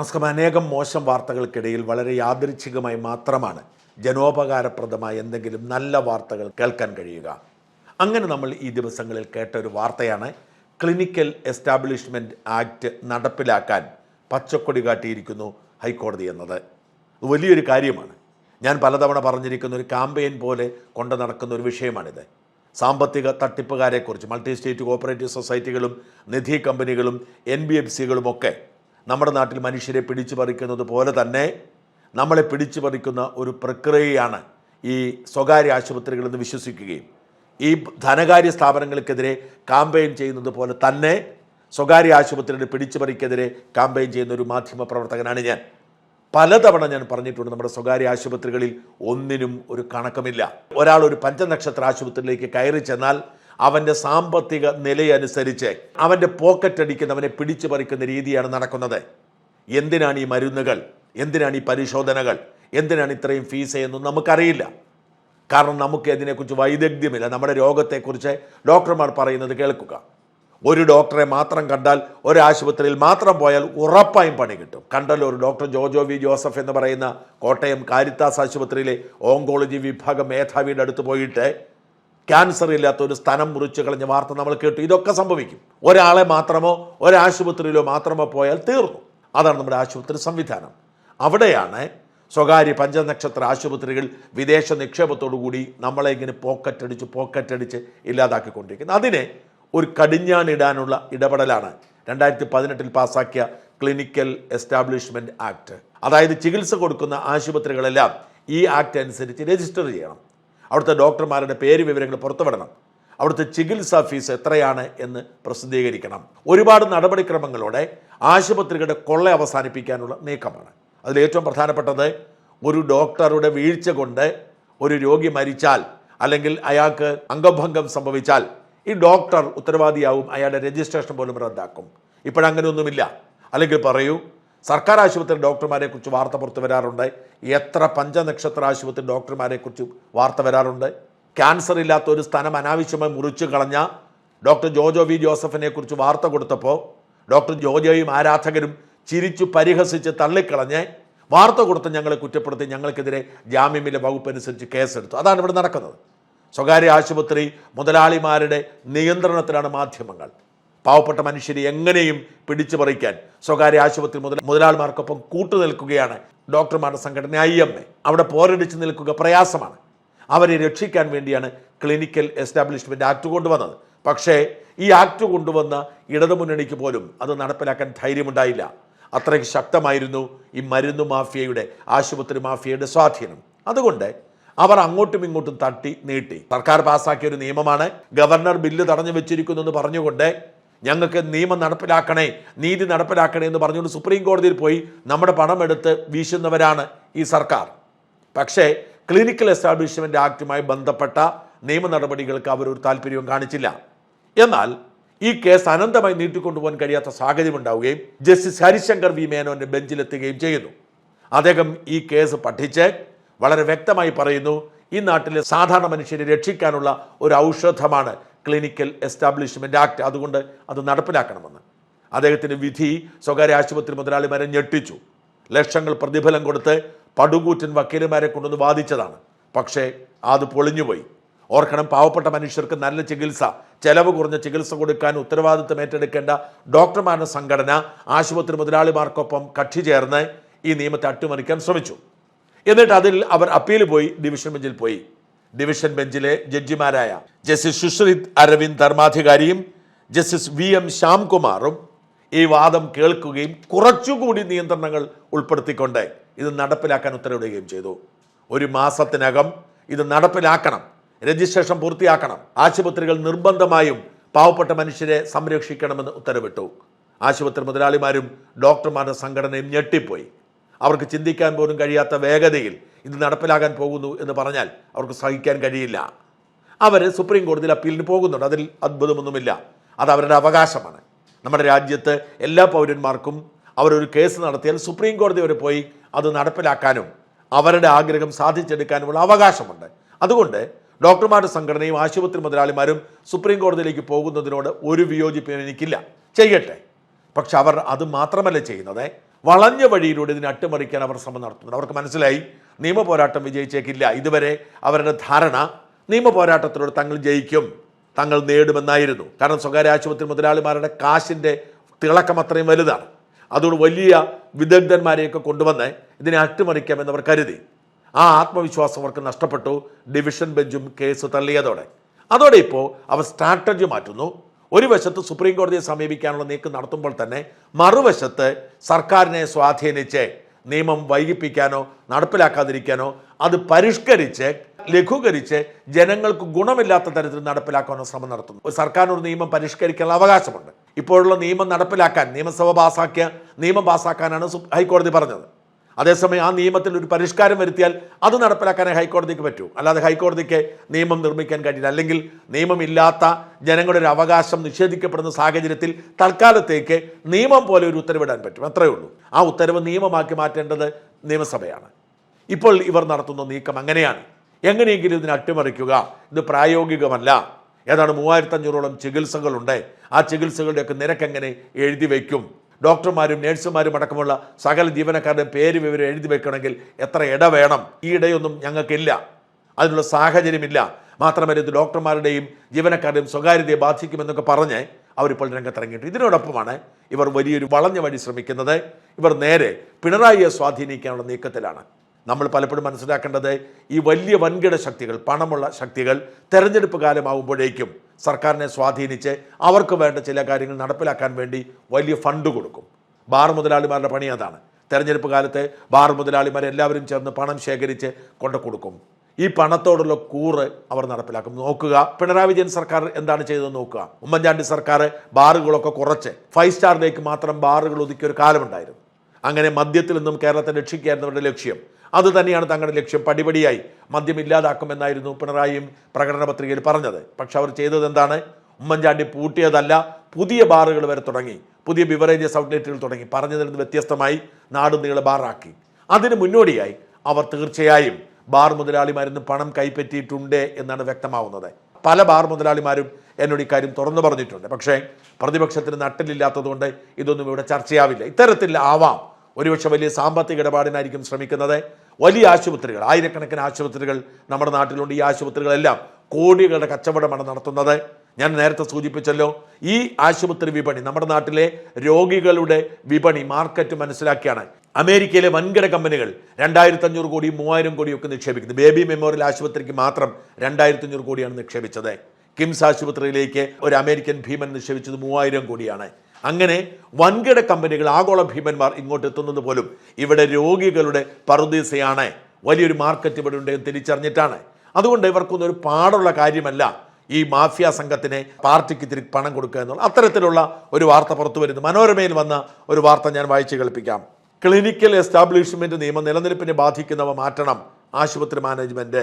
നമസ്കാരം. അനേകം മോശം വാർത്തകൾക്കിടയിൽ വളരെ യാദൃച്ഛികമായി മാത്രമാണ് ജനോപകാരപ്രദമായ എന്തെങ്കിലും നല്ല വാർത്തകൾ കേൾക്കാൻ കഴിയുക. അങ്ങനെ നമ്മൾ ഈ ദിവസങ്ങളിൽ കേട്ട ഒരു വാർത്തയാണ് ക്ലിനിക്കൽ എസ്റ്റാബ്ലിഷ്മെന്റ് ആക്ട് നടപ്പിലാക്കാൻ പച്ചക്കൊടി കാട്ടിയിരിക്കുന്നു ഹൈക്കോടതി എന്നത്. വലിയൊരു കാര്യമാണ്. ഞാൻ പലതവണ പറഞ്ഞിരിക്കുന്ന ഒരു ക്യാമ്പയിൻ പോലെ കൊണ്ടു നടക്കുന്ന ഒരു വിഷയമാണിത്. സാമ്പത്തിക തട്ടിപ്പുകാരെക്കുറിച്ച് മൾട്ടി സ്റ്റേറ്റ് കോപ്പറേറ്റീവ് സൊസൈറ്റികളും നിധി കമ്പനികളും എൻ ബി എഫ് സികളുമൊക്കെ നമ്മുടെ നാട്ടിൽ മനുഷ്യരെ പിടിച്ചു പറിക്കുന്നത് പോലെ തന്നെ നമ്മളെ പിടിച്ചു പറിക്കുന്ന ഒരു പ്രക്രിയയാണ് ഈ സ്വകാര്യ ആശുപത്രികളെന്ന് വിശ്വസിക്കുകയും ഈ ധനകാര്യ സ്ഥാപനങ്ങൾക്കെതിരെ കാമ്പയിൻ ചെയ്യുന്നത് പോലെ തന്നെ സ്വകാര്യ ആശുപത്രിയുടെ പിടിച്ചുപറിക്കെതിരെ കാമ്പയിൻ ചെയ്യുന്ന ഒരു മാധ്യമ പ്രവർത്തകനാണ് ഞാൻ. പലതവണ ഞാൻ പറഞ്ഞിട്ടുണ്ട് നമ്മുടെ സ്വകാര്യ ആശുപത്രികളിൽ ഒന്നിനും ഒരു കണക്കമില്ല. ഒരാൾ ഒരു പഞ്ചനക്ഷത്ര ആശുപത്രിയിലേക്ക് കയറി ചെന്നാൽ അവന്റെ സാമ്പത്തിക നിലയനുസരിച്ച് അവന്റെ പോക്കറ്റ് അടിക്കുന്നവനെ പിടിച്ചു പറിക്കുന്ന രീതിയാണ് നടക്കുന്നത്. എന്തിനാണ് ഈ മരുന്നുകൾ? എന്തിനാണ് ഈ പരിശോധനകൾ? എന്തിനാണ് ഇത്രയും ഫീസ് എന്നും നമുക്കറിയില്ല. കാരണം നമുക്ക് ഇതിനെക്കുറിച്ച് വൈദഗ്ധ്യമില്ല. നമ്മുടെ രോഗത്തെക്കുറിച്ച് ഡോക്ടർമാർ പറയുന്നത് കേൾക്കുക. ഒരു ഡോക്ടറെ മാത്രം കണ്ടാൽ ഒരു ആശുപത്രിയിൽ മാത്രം പോയാൽ ഉറപ്പായും പണി കിട്ടും. കണ്ടല്ലോ ഒരു ഡോക്ടർ ജോജോ വി ജോസഫ് എന്ന് പറയുന്ന കോട്ടയം കാരിത്താസ് ആശുപത്രിയിലെ ഓങ്കോളജി വിഭാഗം മേധാവിയുടെ അടുത്ത് പോയിട്ട് ക്യാൻസർ ഇല്ലാത്ത ഒരു സ്ഥലം മുറിച്ച് കളഞ്ഞ വാർത്ത നമ്മൾ കേട്ടു. ഇതൊക്കെ സംഭവിക്കും. ഒരാളെ മാത്രമോ ഒരാശുപത്രിയിലോ മാത്രമോ പോയാൽ തീർന്നു. അതാണ് നമ്മുടെ ആശുപത്രി സംവിധാനം. അവിടെയാണ് സ്വകാര്യ പഞ്ചനക്ഷത്ര ആശുപത്രികൾ വിദേശ നിക്ഷേപത്തോടുകൂടി നമ്മളെ ഇങ്ങനെ പോക്കറ്റടിച്ച് പോക്കറ്റടിച്ച് ഇല്ലാതാക്കിക്കൊണ്ടിരിക്കുന്നത്. അതിനെ ഒരു കടിഞ്ഞാണിടാനുള്ള ഇടപെടലാണ് രണ്ടായിരത്തി പതിനെട്ടിൽ പാസാക്കിയ ക്ലിനിക്കൽ എസ്റ്റാബ്ലിഷ്മെന്റ് ആക്ട്. അതായത് ചികിത്സ കൊടുക്കുന്ന ആശുപത്രികളെല്ലാം ഈ ആക്ട് അനുസരിച്ച് രജിസ്റ്റർ ചെയ്യണം. അവിടുത്തെ ഡോക്ടർമാരുടെ പേര് വിവരങ്ങൾ പുറത്തുവിടണം. അവിടുത്തെ ചികിത്സാ ഫീസ് എത്രയാണ് എന്ന് പ്രസിദ്ധീകരിക്കണം. ഒരുപാട് നടപടിക്രമങ്ങളോടെ ആശുപത്രികളുടെ കൊള്ള അവസാനിപ്പിക്കാനുള്ള നീക്കമാണ്. അതിൽ ഏറ്റവും പ്രധാനപ്പെട്ടത് ഒരു ഡോക്ടറുടെ വീഴ്ച കൊണ്ട് ഒരു രോഗി മരിച്ചാൽ അല്ലെങ്കിൽ അയാൾക്ക് അംഗഭംഗം സംഭവിച്ചാൽ ഈ ഡോക്ടർ ഉത്തരവാദിയാവും അയാളുടെ രജിസ്ട്രേഷൻ പോലും റദ്ദാക്കും. ഇപ്പോഴങ്ങനെയൊന്നുമില്ല അല്ലെങ്കിൽ പറയൂ സർക്കാർ ആശുപത്രി ഡോക്ടർമാരെ കുറിച്ച് വാർത്ത പുറത്തു വരാറുണ്ട്. എത്ര പഞ്ചനക്ഷത്ര ആശുപത്രി ഡോക്ടർമാരെ കുറിച്ച് വാർത്ത വരാറുണ്ട്. ക്യാൻസർ ഇല്ലാത്ത ഒരു സ്ഥലം അനാവശ്യമായി മുറിച്ചു കളഞ്ഞ ഡോക്ടർ ജോജോ വി ജോസഫിനെ കുറിച്ച് വാർത്ത കൊടുത്തപ്പോൾ ഡോക്ടർ ജോജോയും ആരാധകരും ചിരിച്ചു പരിഹസിച്ച് തള്ളിക്കളഞ്ഞ് വാർത്ത കൊടുത്ത് ഞങ്ങളെ കുറ്റപ്പെടുത്തി ഞങ്ങൾക്കെതിരെ ജാമ്യമില്ല വകുപ്പ് അനുസരിച്ച് കേസെടുത്തു. അതാണ് ഇവിടെ നടക്കുന്നത്. സ്വകാര്യ ആശുപത്രി മുതലാളിമാരുടെ നിയന്ത്രണത്തിലാണ് മാധ്യമങ്ങൾ. പാവപ്പെട്ട മനുഷ്യരെ എങ്ങനെയും പിടിച്ചു പറിക്കാൻ സ്വകാര്യ ആശുപത്രി മുതൽ മുതലാളിമാർക്കൊപ്പം കൂട്ടുനിൽക്കുകയാണ് ഡോക്ടർമാരുടെ സംഘടന ഐ എം എ. അവിടെ പോരടിച്ച് നിൽക്കുക പ്രയാസമാണ്. അവരെ രക്ഷിക്കാൻ വേണ്ടിയാണ് ക്ലിനിക്കൽ എസ്റ്റാബ്ലിഷ്മെന്റ് ആക്ട് കൊണ്ടുവന്നത്. പക്ഷേ ഈ ആക്ട് കൊണ്ടുവന്ന ഇടതുമുന്നണിക്ക് പോലും അത് നടപ്പിലാക്കാൻ ധൈര്യമുണ്ടായില്ല. അത്രയ്ക്ക് ശക്തമായിരുന്നു ഈ മരുന്ന് മാഫിയയുടെ ആശുപത്രി മാഫിയയുടെ സ്വാധീനം. അതുകൊണ്ട് അവർ അങ്ങോട്ടും ഇങ്ങോട്ടും തട്ടി നീട്ടി. സർക്കാർ പാസ്സാക്കിയ ഒരു നിയമമാണ് ഗവർണർ ബില്ല് തടഞ്ഞു വെച്ചിരിക്കുന്നു എന്ന് പറഞ്ഞുകൊണ്ട് ഞങ്ങൾക്ക് നിയമം നടപ്പിലാക്കണേ നീതി നടപ്പിലാക്കണേ എന്ന് പറഞ്ഞുകൊണ്ട് സുപ്രീം കോടതിയിൽ പോയി നമ്മുടെ പണമെടുത്ത് വീശുന്നവരാണ് ഈ സർക്കാർ. പക്ഷേ ക്ലിനിക്കൽ എസ്റ്റാബ്ലിഷ്മെന്റ് ആക്റ്റുമായി ബന്ധപ്പെട്ട നിയമ നടപടികൾക്ക് അവർ ഒരു താല്പര്യവും കാണിച്ചില്ല. എന്നാൽ ഈ കേസ് അനന്തമായി നീട്ടിക്കൊണ്ടുപോകാൻ കഴിയാത്ത സാഹചര്യം ഉണ്ടാവുകയും ജസ്റ്റിസ് ഹരിശങ്കർ വി മേനോന്റെ ബെഞ്ചിലെത്തുകയും ചെയ്യുന്നു. അദ്ദേഹം ഈ കേസ് പഠിച്ച് വളരെ വ്യക്തമായി പറയുന്നു ഈ നാട്ടിലെ സാധാരണ മനുഷ്യരെ രക്ഷിക്കാനുള്ള ഒരു ഔഷധമാണ് ക്ലിനിക്കൽ എസ്റ്റാബ്ലിഷ്മെന്റ് ആക്ട് അതുകൊണ്ട് അത് നടപ്പിലാക്കണമെന്ന്. അദ്ദേഹത്തിന്റെ വിധി സ്വകാര്യ ആശുപത്രി മുതലാളിമാരെ ഞെട്ടിച്ചു. ലക്ഷങ്ങൾ പ്രതിഫലം കൊടുത്ത് പടുകൂറ്റൻ വക്കീലുമാരെ കൊണ്ടുവന്ന് വാദിച്ചതാണ്. പക്ഷേ അത് പൊളിഞ്ഞുപോയി. ഓർക്കണം പാവപ്പെട്ട മനുഷ്യർക്ക് നല്ല ചികിത്സ ചെലവ് കുറഞ്ഞ ചികിത്സ കൊടുക്കാൻ ഉത്തരവാദിത്തം ഏറ്റെടുക്കേണ്ട ഡോക്ടർമാരുടെ സംഘടന ആശുപത്രി മുതലാളിമാർക്കൊപ്പം കക്ഷി ചേർന്ന് ഈ നിയമത്തെ അട്ടിമറിക്കാൻ ശ്രമിച്ചു. എന്നിട്ട് അതിൽ അവർ അപ്പീൽ പോയി ഡിവിഷൻ ബെഞ്ചിൽ പോയി. ഡിവിഷൻ ബെഞ്ചിലെ ജഡ്ജിമാരായ ജസ്റ്റിസ് സുശ്രിത് അരവിന്ദ് ധർമാധികാരിയും ജസ്റ്റിസ് വി എം ശ്യാംകുമാറും ഈ വാദം കേൾക്കുകയും കുറച്ചുകൂടി നിയന്ത്രണങ്ങൾ ഉൾപ്പെടുത്തിക്കൊണ്ട് ഇത് നടപ്പിലാക്കാൻ ഉത്തരവിടുകയും ചെയ്തു. ഒരു മാസത്തിനകം ഇത് നടപ്പിലാക്കണം രജിസ്ട്രേഷൻ പൂർത്തിയാക്കണം ആശുപത്രികൾ നിർബന്ധമായും പാവപ്പെട്ട മനുഷ്യരെ സംരക്ഷിക്കണമെന്ന് ഉത്തരവിട്ടു. ആശുപത്രി മുതലാളിമാരും ഡോക്ടർമാരുടെ സംഘടനയും ഞെട്ടിപ്പോയി. അവർക്ക് ചിന്തിക്കാൻ പോലും കഴിയാത്ത വേഗതയിൽ ഇത് നടപ്പിലാകാൻ പോകുന്നു എന്ന് പറഞ്ഞാൽ അവർക്ക് സഹിക്കാൻ കഴിയില്ല. അവർ സുപ്രീം കോടതിയിൽ അപ്പീലിന് പോകുന്നുണ്ട്. അതിൽ അത്ഭുതമൊന്നുമില്ല. അത് അവരുടെ അവകാശമാണ്. നമ്മുടെ രാജ്യത്ത് എല്ലാ പൗരന്മാർക്കും അവരൊരു കേസ് നടത്തിയാൽ സുപ്രീം കോടതി വരെ പോയി അത് നടപ്പിലാക്കാനും അവരുടെ ആഗ്രഹം സാധിച്ചെടുക്കാനുമുള്ള അവകാശമുണ്ട്. അതുകൊണ്ട് ഡോക്ടർമാരുടെ സംഘടനയും ആശുപത്രി മുതലാളിമാരും സുപ്രീം കോടതിയിലേക്ക് പോകുന്നതിനോട് ഒരു വിയോജിപ്പും എനിക്കില്ല. ചെയ്യട്ടെ. പക്ഷെ അവർ അത് മാത്രമല്ല ചെയ്യുന്നത്. വളഞ്ഞ വഴിയിലൂടെ ഇതിനെ അട്ടിമറിക്കാൻ അവർ ശ്രമം നടത്തുന്നുണ്ട്. അവർക്ക് മനസ്സിലായി? നിയമ പോരാട്ടം വിജയിച്ചേക്കില്ല. ഇതുവരെ അവരുടെ ധാരണ നിയമ പോരാട്ടത്തിലൂടെ തങ്ങൾ ജയിക്കും. തങ്ങൾ നേടുമെന്നായിരുന്നു. കാരണം സ്വകാര്യ ആശുപത്രി മുതലാളിമാരുടെ കാശിന്റെ തിളക്കം അത്രയും വലുതാണ്. അതുകൊണ്ട് വലിയ വിദഗ്ധന്മാരെയൊക്കെ കൊണ്ടുവന്ന് ഇതിനെ അട്ടിമറിക്കാമെന്ന് അവർ കരുതി. ആ ആത്മവിശ്വാസം അവർക്ക് നഷ്ടപ്പെട്ടു. ഡിവിഷൻ ബെഞ്ചും കേസ് തള്ളിയതോടെ. അതോടെ ഇപ്പോൾ അവർ സ്ട്രാറ്റജി മാറ്റുന്നു. ഒരു വശത്ത് സുപ്രീം കോടതിയെ സമീപിക്കാനുള്ള നീക്കം നടത്തുമ്പോൾ തന്നെ മറുവശത്ത് സർക്കാരിനെ സ്വാധീനിച്ച് നിയമം വൈകിപ്പിക്കാനോ നടപ്പിലാക്കാതിരിക്കാനോ അത് പരിഷ്കരിച്ച് ലഘൂകരിച്ച് ജനങ്ങൾക്ക് ഗുണമില്ലാത്ത തരത്തിൽ നടപ്പിലാക്കാനോ ശ്രമം നടത്തുന്നു. ഒരു സർക്കാരിന് ഒരു നിയമം പരിഷ്കരിക്കാനുള്ള അവകാശമുണ്ട്. ഇപ്പോഴുള്ള നിയമം നടപ്പിലാക്കാൻ നിയമസഭ പാസാക്കിയ നിയമം പാസാക്കാനാണ് ഹൈക്കോടതി പറഞ്ഞത്. അതേസമയം ആ നിയമത്തിൽ ഒരു പരിഷ്കാരം വരുത്തിയാൽ അത് നടപ്പിലാക്കാനേ ഹൈക്കോടതിക്ക് പറ്റൂ. അല്ലാതെ ഹൈക്കോടതിക്ക് നിയമം നിർമ്മിക്കാൻ കഴിയില്ല. അല്ലെങ്കിൽ നിയമമില്ലാത്ത ജനങ്ങളുടെ ഒരു അവകാശം നിഷേധിക്കപ്പെടുന്ന സാഹചര്യത്തിൽ തൽക്കാലത്തേക്ക് നിയമം പോലെ ഒരു ഉത്തരവിടാൻ പറ്റും. അത്രയേ ഉള്ളൂ. ആ ഉത്തരവ് നിയമമാക്കി മാറ്റേണ്ടത് നിയമസഭയാണ്. ഇപ്പോൾ ഇവർ നടത്തുന്ന നീക്കം അങ്ങനെയാണ്. എങ്ങനെയെങ്കിലും ഇതിനെ അട്ടിമറിക്കുക. ഇത് പ്രായോഗികമല്ല. ഏതാണ് മൂവായിരത്തഞ്ഞൂറോളം ചികിത്സകളുണ്ട്. ആ ചികിത്സകളുടെയൊക്കെ നിരക്ക് എങ്ങനെ എഴുതി വയ്ക്കും? ഡോക്ടർമാരും നേഴ്സുമാരും അടക്കമുള്ള സകല ജീവനക്കാരുടെയും പേര് വിവരം എഴുതി വെക്കണമെങ്കിൽ എത്ര ഇട വേണം? ഈ ഇടയൊന്നും ഞങ്ങൾക്കില്ല. അതിനുള്ള സാഹചര്യമില്ല. മാത്രമല്ല ഇത് ഡോക്ടർമാരുടെയും ജീവനക്കാരുടെയും സ്വകാര്യതയെ ബാധിക്കുമെന്നൊക്കെ പറഞ്ഞ് അവരിപ്പോൾ രംഗത്തിറങ്ങിയിട്ട് ഇതിനോടൊപ്പമാണ് ഇവർ വലിയൊരു വളഞ്ഞ വഴി ശ്രമിക്കുന്നത്. ഇവർ നേരെ പിണറായിയെ സ്വാധീനിക്കാനുള്ള നീക്കത്തിലാണ്. നമ്മൾ പലപ്പോഴും മനസ്സിലാക്കേണ്ടത് ഈ വലിയ വൻകിട ശക്തികൾ പണമുള്ള ശക്തികൾ തെരഞ്ഞെടുപ്പ് കാലമാകുമ്പോഴേക്കും സർക്കാരിനെ സ്വാധീനിച്ച് അവർക്ക് വേണ്ട ചില കാര്യങ്ങൾ നടപ്പിലാക്കാൻ വേണ്ടി വലിയ ഫണ്ട് കൊടുക്കും. ബാർ മുതലാളിമാരുടെ പണി അതാണ്. തെരഞ്ഞെടുപ്പ് കാലത്ത് ബാർ മുതലാളിമാർ എല്ലാവരും ചേർന്ന് പണം ശേഖരിച്ച് കൊണ്ടു കൊടുക്കും. ഈ പണത്തോടുള്ള കൂറ് അവർ നടപ്പിലാക്കും. നോക്കുക പിണറായി വിജയൻ സർക്കാർ എന്താണ് ചെയ്തത് നോക്കുക. ഉമ്മൻചാണ്ടി സർക്കാർ ബാറുകളൊക്കെ കുറച്ച്. ഫൈവ് സ്റ്റാറിലേക്ക് മാത്രം ബാറുകൾ ഒതുക്കിയ ഒരു കാലമുണ്ടായിരുന്നു. അങ്ങനെ മദ്യത്തിൽ നിന്നും കേരളത്തെ രക്ഷിക്കുകയായിരുന്നു അവരുടെ ലക്ഷ്യം. അത് തന്നെയാണ് തങ്ങളുടെ ലക്ഷ്യം. പടിപടിയായി മദ്യം ഇല്ലാതാക്കുമെന്നായിരുന്നു പിണറായിയും പ്രകടന പത്രികയിൽ പറഞ്ഞത്. പക്ഷെ അവർ ചെയ്തത് എന്താണ്? ഉമ്മൻചാണ്ടി പൂട്ടിയതല്ല പുതിയ ബാറുകൾ വരെ തുടങ്ങി. പുതിയ ബിവറേജസ് ഔട്ട്ലെറ്റുകൾ തുടങ്ങി. പറഞ്ഞതിൽ നിന്ന് വ്യത്യസ്തമായി നീളെ ബാറാക്കി. അതിന് മുന്നോടിയായി അവർ തീർച്ചയായും ബാർ മുതലാളിമാരിൽ പണം കൈപ്പറ്റിയിട്ടുണ്ട് എന്നാണ് വ്യക്തമാവുന്നത്. പല ബാർ മുതലാളിമാരും എന്നോട് ഇക്കാര്യം തുറന്നു പറഞ്ഞിട്ടുണ്ട്. പക്ഷേ പ്രതിപക്ഷത്തിന് നട്ടിലില്ലാത്തതുകൊണ്ട് ഇതൊന്നും ഇവിടെ ചർച്ചയാവില്ല. ഇത്തരത്തിൽ ആവാം. ഒരുപക്ഷെ വലിയ സാമ്പത്തിക ഇടപാടിനായിരിക്കും ശ്രമിക്കുന്നത്. വലിയ ആശുപത്രികൾ ആയിരക്കണക്കിന് ആശുപത്രികൾ നമ്മുടെ നാട്ടിലുണ്ട്. ഈ ആശുപത്രികളെല്ലാം കോടികളുടെ കച്ചവടമാണ് നടത്തുന്നത്. ഞാൻ നേരത്തെ സൂചിപ്പിച്ചല്ലോ ഈ ആശുപത്രി വിപണി നമ്മുടെ നാട്ടിലെ രോഗികളുടെ വിപണി മാർക്കറ്റ് മനസ്സിലാക്കിയാണ്. അമേരിക്കയിലെ വൻകിട കമ്പനികൾ രണ്ടായിരത്തി അഞ്ഞൂറ് കോടി മൂവായിരം കോടിയൊക്കെ നിക്ഷേപിക്കുന്നു. ബേബി മെമ്മോറിയൽ ആശുപത്രിക്ക് മാത്രം രണ്ടായിരത്തി അഞ്ഞൂറ് കോടിയാണ് നിക്ഷേപിച്ചത്. കിംസ് ആശുപത്രിയിലേക്ക് ഒരു അമേരിക്കൻ ഭീമൻ നിക്ഷേപിച്ചത് മൂവായിരം കോടിയാണ്. അങ്ങനെ വൻകിട കമ്പനികൾ ആഗോള ഭീമന്മാർ ഇങ്ങോട്ട് എത്തുന്നത് പോലും ഇവിടെ രോഗികളുടെ പറുദീസയാണ്. വലിയൊരു മാർക്കറ്റ് ഇവിടെ ഉണ്ടെന്ന് തിരിച്ചറിഞ്ഞിട്ടാണ്. അതുകൊണ്ട് ഇവർക്കൊന്നും ഒരു പാടുള്ള കാര്യമല്ല ഈ മാഫിയ സംഘത്തിനെ പാർട്ടിക്ക് ഇത്തിരി പണം കൊടുക്കുക എന്നുള്ള അത്തരത്തിലുള്ള ഒരു വാർത്ത പുറത്തു വരുന്നു. മനോരമയിൽ വന്ന ഒരു വാർത്ത ഞാൻ വായിച്ചു കേൾപ്പിക്കാം. ക്ലിനിക്കൽ എസ്റ്റാബ്ലിഷ്മെന്റ് നിയമം നിലനിൽപ്പിനെ ബാധിക്കുന്നവ മാറ്റണം ആശുപത്രി മാനേജ്മെന്റ്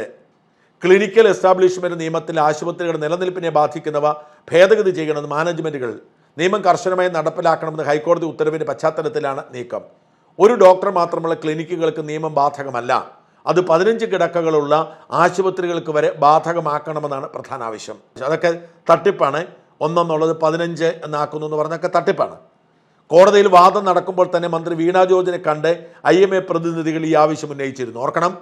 ക്ലിനിക്കൽ എസ്റ്റാബ്ലിഷ്മെന്റ് നിയമത്തിൽ ആശുപത്രികളുടെ നിലനിൽപ്പിനെ ബാധിക്കുന്നവ ഭേദഗതി ചെയ്യണമെന്ന് മാനേജ്മെന്റുകൾ നിയമം കർശനമായി നടപ്പിലാക്കണമെന്ന് ഹൈക്കോടതി ഉത്തരവിന്റെ പശ്ചാത്തലത്തിലാണ് നീക്കം. ഒരു ഡോക്ടർ മാത്രമുള്ള ക്ലിനിക്കുകൾക്ക് നിയമം ബാധകമല്ല. അത് പതിനഞ്ച് കിടക്കകളുള്ള ആശുപത്രികൾക്ക് വരെ ബാധകമാക്കണമെന്നാണ് പ്രധാന ആവശ്യം. അതൊക്കെ തട്ടിപ്പാണ്. ഒന്നെന്നുള്ളത് പതിനഞ്ച് എന്നാക്കുന്നു എന്ന് പറഞ്ഞൊക്കെ തട്ടിപ്പാണ്. കോടതിയിൽ വാദം നടക്കുമ്പോൾ തന്നെ മന്ത്രി വീണാ ജോർജിനെ കണ്ട് ഐ എം എ പ്രതിനിധികൾ ഈ ആവശ്യം ഉന്നയിച്ചിരുന്നു. ഓർക്കണം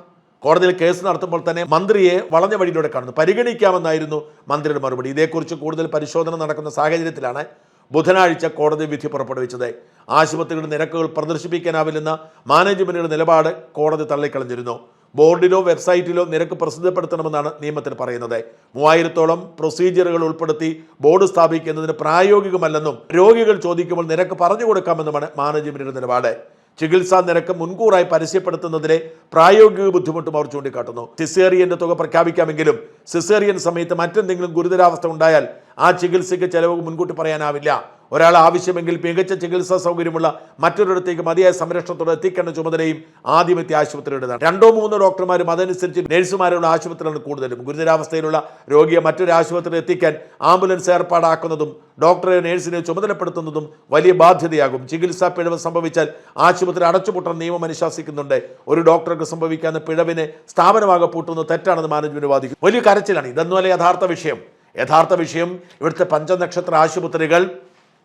കോടതിയിൽ കേസ് നടത്തുമ്പോൾ തന്നെ മന്ത്രിയെ വളഞ്ഞ വഴിയിലൂടെ കാണുന്നു. പരിഗണിക്കാമെന്നായിരുന്നു മന്ത്രിയുടെ മറുപടി. ഇതേക്കുറിച്ച് കൂടുതൽ പരിശോധന നടക്കുന്ന സാഹചര്യത്തിലാണ് ബുധനാഴ്ച കോടതി വിധി പുറപ്പെടുവിച്ചത്. ആശുപത്രികളുടെ നിരക്കുകൾ പ്രദർശിപ്പിക്കാനാവില്ലെന്ന മാനേജ്മെന്റിന്റെ നിലപാട് കോടതി തള്ളിക്കളഞ്ഞിരുന്നു. ബോർഡിലോ വെബ്സൈറ്റിലോ നിരക്ക് പ്രസിദ്ധപ്പെടുത്തണമെന്നാണ് നിയമത്തിൽ പറയുന്നത്. മൂവായിരത്തോളം പ്രൊസീജിയറുകൾ ഉൾപ്പെടുത്തി ബോർഡ് സ്ഥാപിക്കുന്നതിന് പ്രായോഗികമല്ലെന്നും രോഗികൾ ചോദിക്കുമ്പോൾ നിരക്ക് പറഞ്ഞു കൊടുക്കാമെന്നുമാണ് മാനേജ്മെന്റിന്റെ നിലപാട്. ചികിത്സാ നിരക്ക് മുൻകൂറായി പരസ്യപ്പെടുത്തുന്നതിലെ പ്രായോഗിക ബുദ്ധിമുട്ടും അവർ ചൂണ്ടിക്കാട്ടുന്നു. സിസേറിയന്റെ തുക പ്രഖ്യാപിക്കാമെങ്കിലും സിസേറിയൻ സമയത്ത് മറ്റെന്തെങ്കിലും ഗുരുതരാവസ്ഥ ഉണ്ടായാൽ ആ ചികിത്സയ്ക്ക് ചിലവ് മുൻകൂട്ടി പറയാനാവില്ല. ഒരാൾ ആവശ്യമെങ്കിൽ മികച്ച ചികിത്സാ സൗകര്യമുള്ള മറ്റൊരിടത്തേക്ക് മതിയായ സംരക്ഷണത്തോടെ എത്തിക്കേണ്ട ചുമതലയും ആദ്യമെത്തിയ ആശുപത്രിയുടേതാണ്. രണ്ടോ മൂന്നോ ഡോക്ടർമാരും അതനുസരിച്ച് നഴ്സുമാരുള്ള ആശുപത്രിയാണ് കൂടുതലും. ഗുരുതരാവസ്ഥയിലുള്ള രോഗിയെ മറ്റൊരു ആശുപത്രിയിൽ എത്തിക്കാൻ ആംബുലൻസ് ഏർപ്പാടാക്കുന്നതും ഡോക്ടറെ നഴ്സിനെ ചുമതലപ്പെടുത്തുന്നതും വലിയ ബാധ്യതയാകും. ചികിത്സാ പിഴവ് സംഭവിച്ചാൽ ആശുപത്രി അടച്ചുപൂട്ടാൻ നിയമം അനുശാസിക്കുന്നുണ്ട്. ഒരു ഡോക്ടർക്ക് സംഭവിക്കാവുന്ന പിഴവിനെ സ്ഥാപനമാകെ പൂട്ടുന്നത് തെറ്റാണെന്ന് മാനേജ്മെന്റ് വാദിക്കും വലിയ കരച്ചിലാണ്. ഇതൊന്നുമല്ല യഥാർത്ഥ വിഷയം. യഥാർത്ഥ വിഷയം ഇവിടുത്തെ പഞ്ചനക്ഷത്ര ആശുപത്രികൾ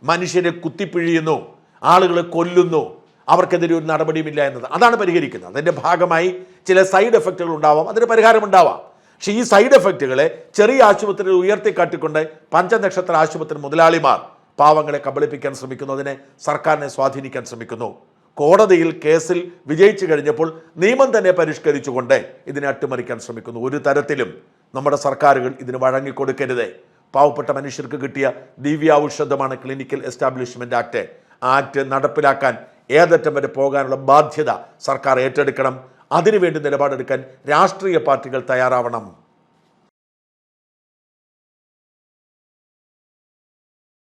മനുഷ്യരെ കുത്തിപ്പിഴിയുന്നു ആളുകളെ കൊല്ലുന്നു. അവർക്കെതിരെ ഒരു നടപടിയുമില്ല എന്നത്. അതാണ് പരിഹരിക്കുന്നത്. അതിന്റെ ഭാഗമായി ചില സൈഡ് എഫക്റ്റുകൾ ഉണ്ടാവാം. അതിന് പരിഹാരമുണ്ടാവാം പക്ഷേ ഈ സൈഡ് എഫക്റ്റുകളെ ചെറിയ ആശുപത്രികൾ ഉയർത്തിക്കാട്ടിക്കൊണ്ട് പഞ്ചനക്ഷത്ര ആശുപത്രി മുതലാളിമാർ പാവങ്ങളെ കബളിപ്പിക്കാൻ ശ്രമിക്കുന്നു. അതിനെ സർക്കാരിനെ സ്വാധീനിക്കാൻ ശ്രമിക്കുന്നു. കോടതിയിൽ കേസിൽ വിജയിച്ചു കഴിഞ്ഞപ്പോൾ നിയമം തന്നെ പരിഷ്കരിച്ചുകൊണ്ട് ഇതിനെ അട്ടിമറിക്കാൻ ശ്രമിക്കുന്നു. ഒരു തരത്തിലും നമ്മുടെ സർക്കാരുകൾ ഇതിന് വഴങ്ങിക്കൊടുക്കരുത്. പാവപ്പെട്ട മനുഷ്യർക്ക് കിട്ടിയ ദിവ്യാൌഷധമാണ് ക്ലിനിക്കൽ എസ്റ്റാബ്ലിഷ്മെന്റ് ആക്ട് ആക്ട് നടപ്പിലാക്കാൻ ഏതറ്റം വരെ പോകാനുള്ള ബാധ്യത സർക്കാർ ഏറ്റെടുക്കണം. അതിനുവേണ്ടി നിലപാടെടുക്കാൻ രാഷ്ട്രീയ പാർട്ടികൾ തയ്യാറാവണം.